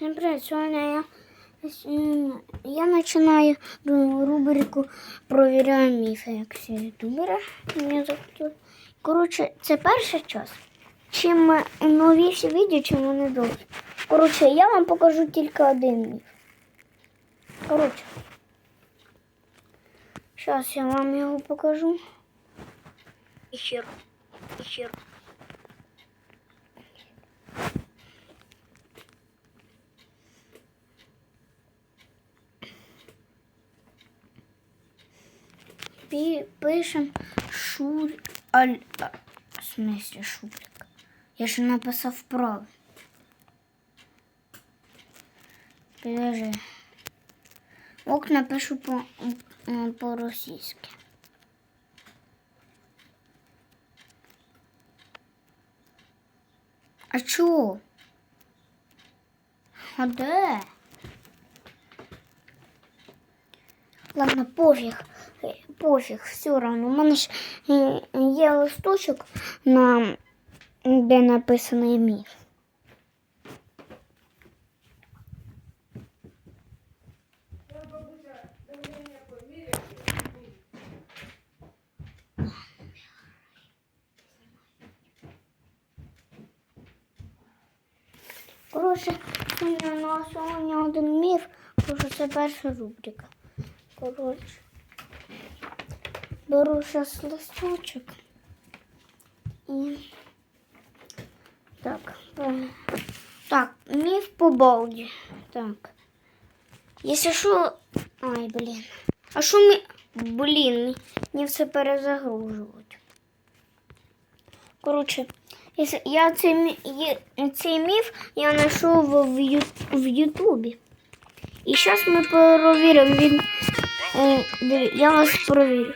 Привет, сегодня я, я начинаю рубрику «Провіряю міфи», як всі ютубери. Коротше, це перший час. Чим новіші відео, чим вони довші. Коротше, я вам покажу тільки один міф. Коротше. Зараз я вам його покажу. І хер. І хер. Пи- пишем шур... Аль... В смысле шурлик? Я же написав правильно. Підожди. Ок напишу по, м, по-російськи. А чого? А де? Ладно, пофіг. Пофіг, все равно. У мене ж є листочок, на, де написаний міф. Коротше, у нас сьогодні один міф, тому що це перша рубрика. Коротше. Беру зараз листочок і так. е, Так, міф по балді. Так. Якщо що. Ай, блін. А що мі... Блін, мені все перезагружувати. Коротше, я цей, цей міф я знайшов в, Ютубі. І зараз ми перевіримо він. Е, я вас перевірю.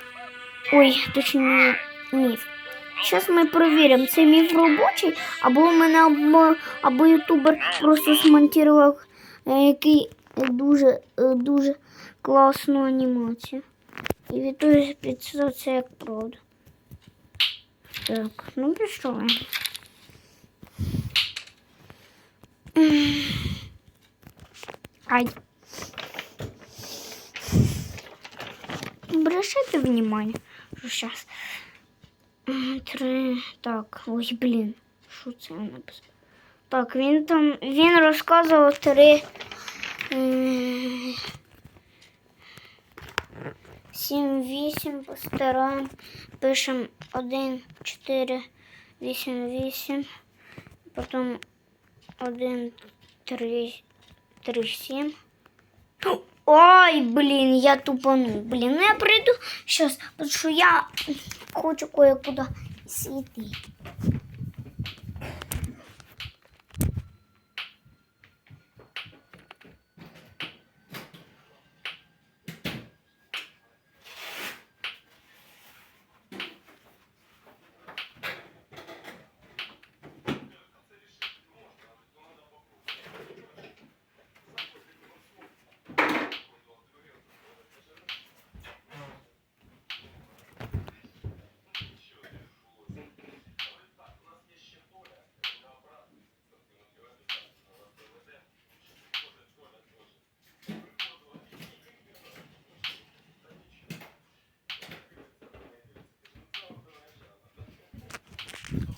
Ой, точніше, міф. Зараз ми перевіримо, це міф робочий, або у мене або, або ютубер просто смонтував е, який дуже, е, дуже класну анімацію. І відтоді підсказав це як правда. Так, ну пішов. Ай. Обращайте внимание, сейчас. Три. Так, ой, блін. Що це я написав? Так, він там. Він розказував три. м, Сім, вісім, постараємо. Пишемо один, чотири, вісім, вісім. Потім один, три, три, сім. Ой, блін, я тупану. Блін, ну я прийду сейчас, тому що я хочу кое-куди сіти.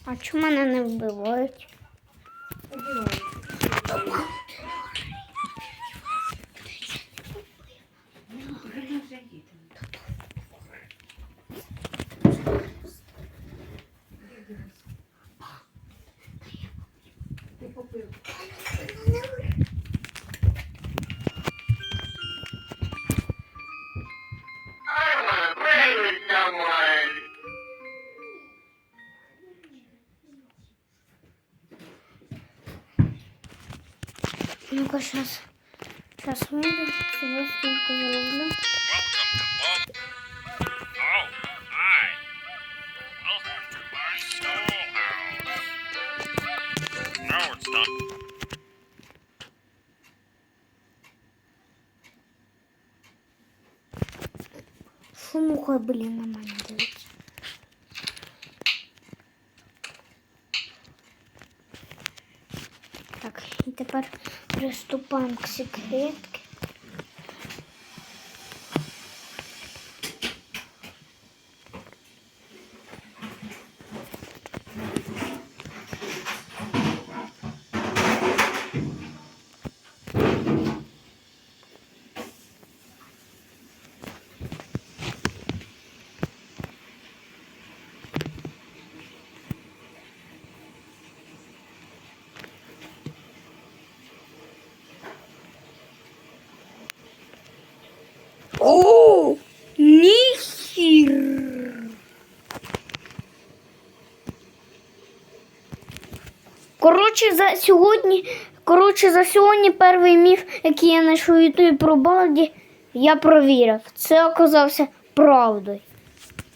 А чому мене не вбивають? Ну-ка, сейчас. Сейчас выйду. Сейчас только зарублю. Фу, блин, на маленький. Тепер Приступаємо к секретке. О, ніхір. Коротше, за сьогодні, коротше, за сьогодні перший міф, який я знайшов у Ютубі про Балді, я провірив. Це оказався правдою.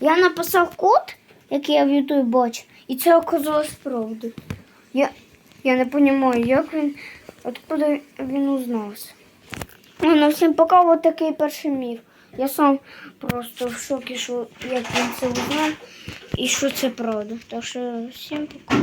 Я написав код, який я в Ютубі бачив, і це оказалось правдою. Я, я не розумію, як він, откуда він узнався. Ну, всім пока, от такий перший міф. Я сам просто в шокі, що як він це узнав і що це правда. Так що всім пока.